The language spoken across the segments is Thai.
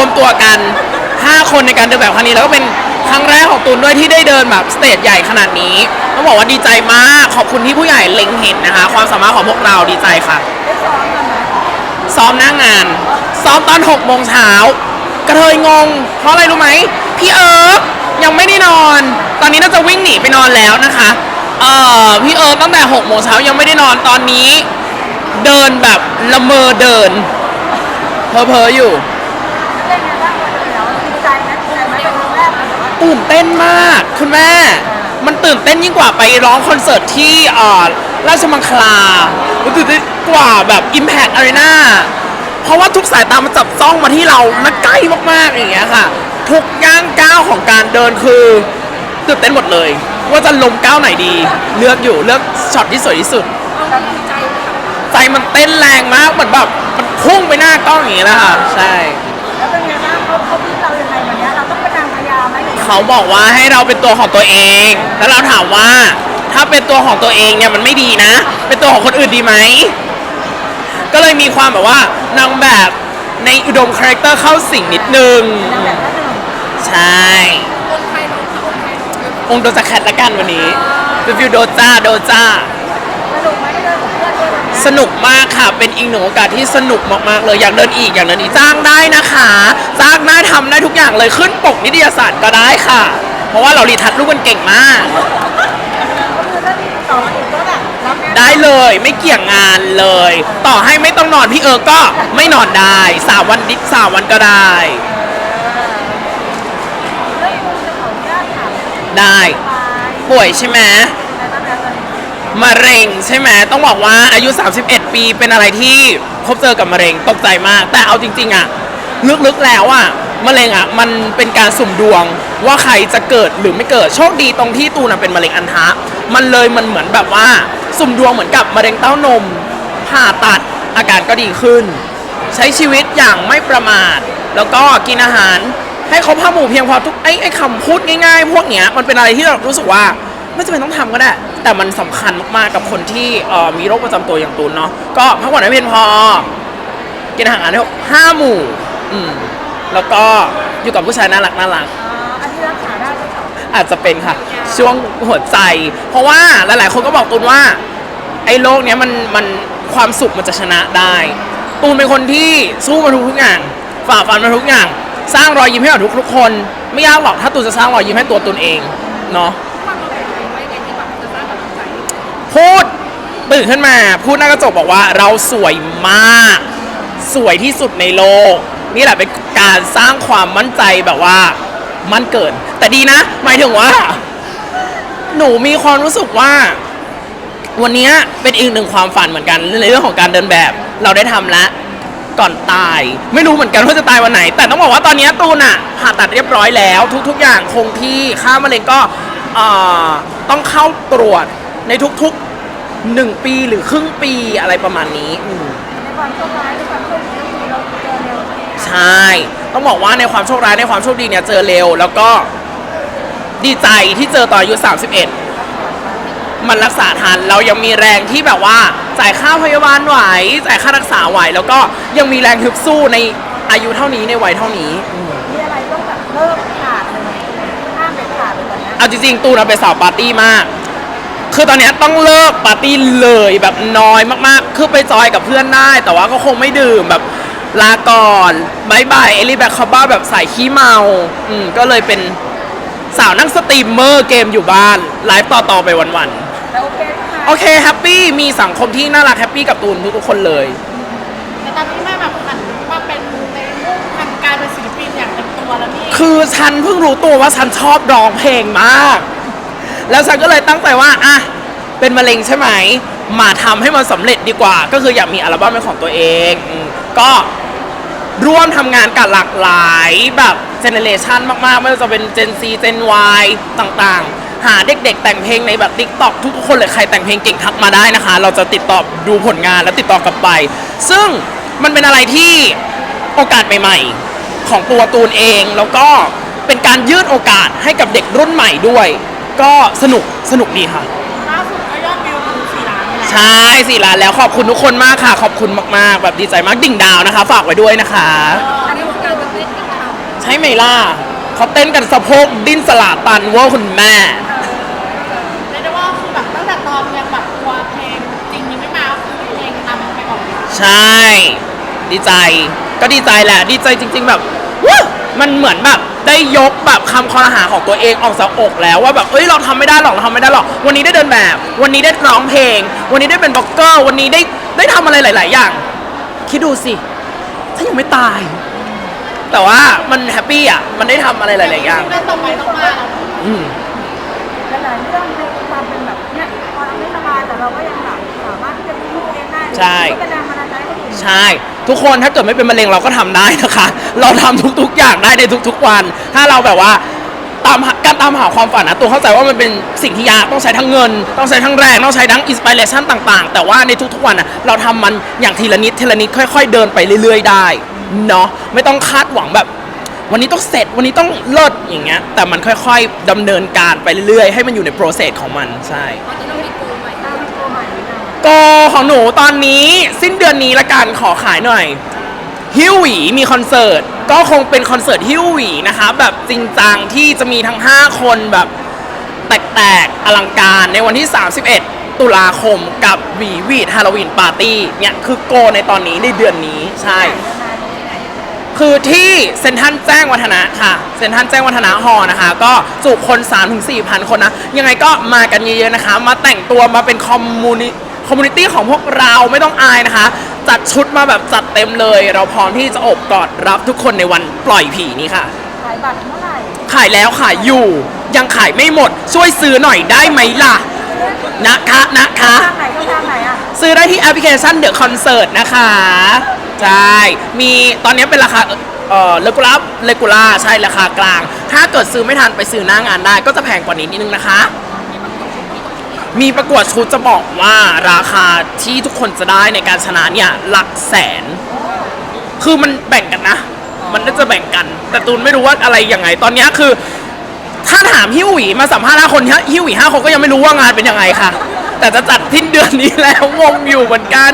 วมตัวกัน 5 คนในการเดินแบบครั้งนี้แล้วก็เป็นครั้งแรกของตูนด้วยที่ได้เดินแบบสเตจใหญ่ขนาดนี้ต้องบอกว่าดีใจมากขอบคุณที่ผู้ใหญ่เล็งเห็นนะคะ ความสามารถของพวกเราดีใจค่ะ ซ้อมหน้างาน ซ้อมตอน6โมงเช้ากระเทยงง เพราะอะไรรู้ไหมพี่เอิร์กยังไม่ได้นอน ตอนนี้น่าจะวิ่งหนีไปนอนแล้วนะคะเอ่อพี่เอิร์กตั้งแต่6โมงเช้ายังไม่ได้นอนตอนนี้ เดินแบบละเมอเดินเพอเพออยู่ เป็นไงบ้างวันนี้แล้วดีใจไหมดีใจไหมเป็นครั้งแรกเลยแต่ว่าตื่นเต้นมากคุณแม่ มันตื่นเต้นยิ่งกว่าไปร้องคอนเสิร์ตที่เอ่อราชมังคลามันตื่นเต้นกว่าแบบ Impact Arena เพราะว่าทุกสายตามันจับจ้องมาที่เราและใกล้มากๆอย่างเงี้ยค่ะ ทุกย่างก้าวของการเดินคือตื่นเต้นหมดเลย ว่าจะลงก้าวไหนดี เลือกอยู่เลือกช็อตที่สวยที่สุด เราดีใจไหมคะใจมันเต้นแรงมากเหมือนแบบมันพุ่งไปหน้ากล้องอย่างเงี้ยนะคะใช่แล้ว เป็นไงบ้างเขาเขาพี่เรายังไงวันนี้เราต้องเป็นนางพญาไหมหรือยังไงเขาบอกว่าให้เราเป็นตัวของตัวเอง แล้วเราถามว่า ถ้าเป็นตัวของตัวเองเนี่ยมันไม่ดีนะ เป็นตัวของคนอื่นดีไหม ก็เลยมีความแบบว่านางแบบในอุดมคาแรคเตอร์เข้าสิงนิดนึง นางแบบก็หนึ่งใช่ องค์โดจาแคทละกันวันนี้เป็นฟิวโดจ้าโดจ้า สนุกมากค่ะ เป็นอีกหนึ่งโอกาสที่สนุกมากๆเลย อยากเดินอีกอยากเดินอีกจ้างได้นะคะจ้างได้ทำได้ทุกอย่างเลยขึ้นปกนิตยสารก็ได้ค่ะ เพราะว่าเรารีทัชรูปกันเก่งมาก ถ้ามีต่ออีกก็แบบรับแน่ได้เลยไม่เกี่ยงงานเลย ต่อให้ไม่ต้องนอนพี่เอิร์กก็ไม่นอนได้สามวันดิสามวันก็ได้ เรื่องคุณจะขออนุญาตถามได้ ไปป่วยใช่ไหม มะเร็งใช่ไหมต้องบอกว่าอายุ 31 ปีเป็นอะไรที่พบเจอกับมะเร็งตกใจมาก แต่เอาจริง ๆอะลึกๆแล้วอะมะเร็งอะมันเป็นการสุ่มดวงว่าใครจะเกิดหรือไม่เกิดโชคดีตรงที่ตูนอะเป็นมะเร็งอันทะมันเลยมันเหมือนแบบว่า สุ่มดวงเหมือนกับมะเร็งเต้านมผ่าตัดอาการก็ดีขึ้น ใช้ชีวิตอย่างไม่ประมาท แล้วก็กินอาหารให้ครบห้าหมู่เพียงพอทุกไอ้ไอ้คำพูดง่ายๆ พวกเนี้ยมันเป็นอะไรที่เรารู้สึกว่าไม่จำเป็นต้องทำก็ได้ แต่มันสำคัญมากๆกับคนที่เอ่อมีโรคประจำตัวอย่างตูนเนาะก็พักผ่อนให้เพียงพอ กินอาหารให้ครบห้าหมู่อืมแล้วก็อยู่กับผู้ชายน่ารักน่ารักอ่าอันนี้รักษาได้ไหมคะอาจจะเป็นค่ะ ช่วงหัวใจ เพราะว่าหลาย ๆ คนก็บอกตูนว่า ไอ้โรคเนี้ยมันมันความสุขมันจะชนะได้ ตูนเป็นคนที่สู้มาทุกทุกๆอย่างฝ่าฟันมาทุกอย่าง สร้างรอยยิ้มให้กับทุกทุกๆคน ไม่ยากหรอกถ้าตูนจะสร้างรอยยิ้มให้ตัวตูนเองเนาะพูด ตื่นขึ้นมา พูดหน้ากระจกบอกว่าเราสวยมาก สวยที่สุดในโลก นี่แหละเป็นการสร้างความมั่นใจแบบว่า มั่นเกิน แต่ดีนะ หมายถึงว่า หนูมีความรู้สึกว่า วันนี้เป็นอีกหนึ่งความฝันเหมือนกันในเรื่องของการเดินแบบ เราได้ทำแล้วก่อนตาย ไม่รู้เหมือนกันว่าจะตายวันไหน แต่ต้องบอกว่าตอนนี้ตูนอะผ่าตัดเรียบร้อยแล้ว ทุก ๆ อย่างคงที่ค่ามะเร็งก็ต้องเข้าตรวจในทุก ๆ หนึ่งปีหรือครึ่งปีอะไรประมาณนี้อืม ในความโชคร้ายในความโชคดีก็คือเราเจอเร็วใช่ ต้องบอกว่าในความโชคร้ายในความโชคดีเนี่ยเจอเร็ว แล้วก็ดีใจที่เจอตอนอายุ 31 มันรักษาทัน เรายังมีแรงที่แบบว่า จ่ายค่าพยาบาลไหว จ่ายค่ารักษาไหว แล้วก็ยังมีแรงฮึบสู้ในอายุเท่านี้ในวัยเท่านี้ มีอะไรต้องแบบเลิกขาดเลยไหมห้ามเด็ดขาดเลยแบบนี้เอาจริงๆ ตูนเป็นสาวปาร์ตี้มาก คือตอนเนี้ยต้องเลิกปาร์ตี้เลยแบบน้อยมากๆ คือไปจอยกับเพื่อนได้ แต่ว่าก็คงไม่ดื่มแบบลาก่อนบายบายเอลิแบ็คคาบ้าแบบใส่ขี้เมาอืมก็เลยเป็นสาวนั่งสตรีมเมอร์เกมอยู่บ้านไลฟ์ต่อๆไปวันแล้วโอเคใช่ไหมๆโอเคแฮปปี้มีสังคมที่น่ารักแฮปปี้กับตูนทุกๆคนเลย แต่ตอนนี้แม่แบบหันมาเป็นในมุ่งทางการเป็นศิลปินอย่างเต็มตัวแล้วนี่คือฉันเพิ่งรู้ตัวว่าฉันชอบร้องเพลงมาก แล้วฉันก็เลยตั้งใจว่าอะเป็นมะเร็งใช่ไหมมาทำให้มันสำเร็จดีกว่า ก็คืออยากมีอัลบั้มเป็นของตัวเองอืมก็ร่วมทำงานกับหลากหลายแบบเจเนเรชันมากๆ ไม่ว่าจะเป็น Gen Z Gen Y ต่างๆ หาเด็กๆ แต่งเพลงในแบบ TikTok ทุกๆคนเลยใครแต่งเพลงเก่งทักมาได้นะคะ เราจะติดต่อดูผลงานแล้วติดต่อกลับไป ซึ่งมันเป็นอะไรที่โอกาสใหม่ๆ ของตัวตูนเองแล้วก็เป็นการยืดโอกาสให้กับเด็กรุ่นใหม่ด้วย ก็สนุกสนุกดีค่ะ ล่าสุดก็ยอดวิวถึงสี่ล้านไปแล้วใช่สี่ล้านแล้วขอบคุณทุกคนมากค่ะ ขอบคุณมากๆ แบบดีใจมากดิ่งดาวนะคะ ฝากไว้ด้วยนะคะ อันนี้วงการจะเป็นยังไงช่ไหมล่ะเขาเต้นกันสะโพกดิ้นสลาตันเว่าคุณแม่ เรียกได้ว่าคือแบบตั้งแต่ตอนยังแบบตัวเพลงจริงยังไม่มาก็คือเพลงนำไปก่อนเลยใช่ ดีใจ ก็ดีใจแหละ ดีใจจริง ๆ แบบว้ามันเหมือนแบบ ได้ยกแบบคำคอรหาของตัวเองออกจากอกแล้วว่าแบบเอ้ยเราทำไม่ได้หรอกเราทำไม่ได้หรอก วันนี้ได้เดินแบบ วันนี้ได้ร้องเพลง วันนี้ได้เป็นบล็อกเกอร์ วันนี้ได้ได้ทำอะไรหลาย ๆ อย่าง คิดดูสิถ้ายังไม่ตาย แต่ว่ามันแฮปปี้อะมันได้ทำอะไรหลาย ๆ อย่างเล่นต่อไปต้องมาแล้วอืม หลายๆเรื่องในความเป็นแบบเนี้ยพอเราไม่สบายแต่เราก็ยังแบบสามารถที่จะดูลูกเองได้ใช่ ก็เป็นแรงบันดาลใจให้คนอื่น ใช่ ทุกคนถ้าเกิดไม่เป็นมะเร็งเราก็ทำได้นะคะ เราทำทุกๆอย่างได้ในทุกๆวัน ถ้าเราแบบว่าตามการตามหาความฝันนะตัวเข้าใจว่ามันเป็นสิ่งที่ยากต้องใช้ทั้งเงิน ต้องใช้ทั้งแรง ต้องใช้ทั้งอินสปิเรชันต่าง ๆ แต่ว่าในทุกๆวันน่ะเราทำมันอย่างทีละนิดทีละนิดค่อย ๆ เดินไปเรื่อย ๆ ได้เนาะไม่ต้องคาดหวังแบบ วันนี้ต้องเสร็จวันนี้ต้องเลิศอย่างเงี้ยแต่มันค่อย ๆดำเนินการไปเรื่อยๆ ให้มันอยู่ในโปรเซสของมันใช่ ตามตัวใหม่นี่นะ ก็ของหนูตอนนี้สิ้นเดือนนี้ละกันขอขายหน่อย ฮิวหวีมีคอนเสิร์ต ก็คงเป็นคอนเสิร์ตฮิวหวีนะคะ แบบจริงจังที่จะมีทั้ง 5 คนแบบแตกๆ อลังการในวันที่ 31 ตุลาคมกับวีวีดฮาโลวีนปาร์ตี้เนี่ยคือโกในตอนนี้ในเดือนนี้ใช่ คือที่เซนทรัลแจ้งวัฒนะค่ะเซนทรัลแจ้งวัฒนะฮอนะคะ ก็จุคน3-4ถึง4พันคนนะ ยังไงก็มากันเยอะๆนะคะ มาแต่งตัวมาเป็นคอมมูนิ คอมมูนิตี้ของพวกเราไม่ต้องอายนะคะ จัดชุดมาแบบจัดเต็มเลย เราพร้อมที่จะอบกอดรับทุกคนในวันปล่อยผีนี้ค่ะ ขายบัตรเมื่อไหร่ขายแล้วขายอยู่ ยังขายไม่หมด ช่วยซื้อหน่อยได้ไหมล่ะ นะคะนะคะ ทางไหนก็ทางไหนอะซื้อได้ที่แอปพลิเคชันเดอะคอนเสิร์ตนะคะ ใช่ มีตอนนี้เป็นราคาเอ่อเลกูล่าเลกูล่าใช่ราคากลาง ถ้าเกิดซื้อไม่ทันไปซื้อหน้างานได้ก็จะแพงกว่านี้นิดนึงนะคะ มีประกวดชุดจะบอกว่าราคาที่ทุกคนจะได้ในการชนะเนี่ยหลักแสน คือมันแบ่งกันนะ มันน่าจะแบ่งกัน แต่ตูนไม่รู้ว่าอะไรยังไง ตอนเนี้ยคือ ถ้าถามฮิวหวีมาสัมภาษณ์ห้าคนฮิวหวีห้าคนก็ยังไม่รู้ว่างานเป็นยังไงค่ะ แต่จะจัดทิ้นเดือนนี้แล้วงงอยู่เหมือนกัน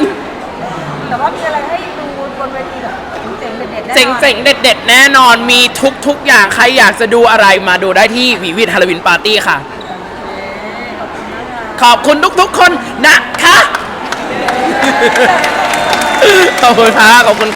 แต่ว่ามีอะไรให้ดูบนเวทีแบบเจ๋งๆเด็ดๆแน่นอนเจ๋งๆเด็ด ๆ แน่นอนมีทุกๆอย่างใครอยากจะดูอะไรมาดูได้ที่วีวิดฮาโลวีนปาร์ตี้ค่ะ ขอบคุณทุกๆคนนะคะ ขอบคุณค่ะขอบคุณ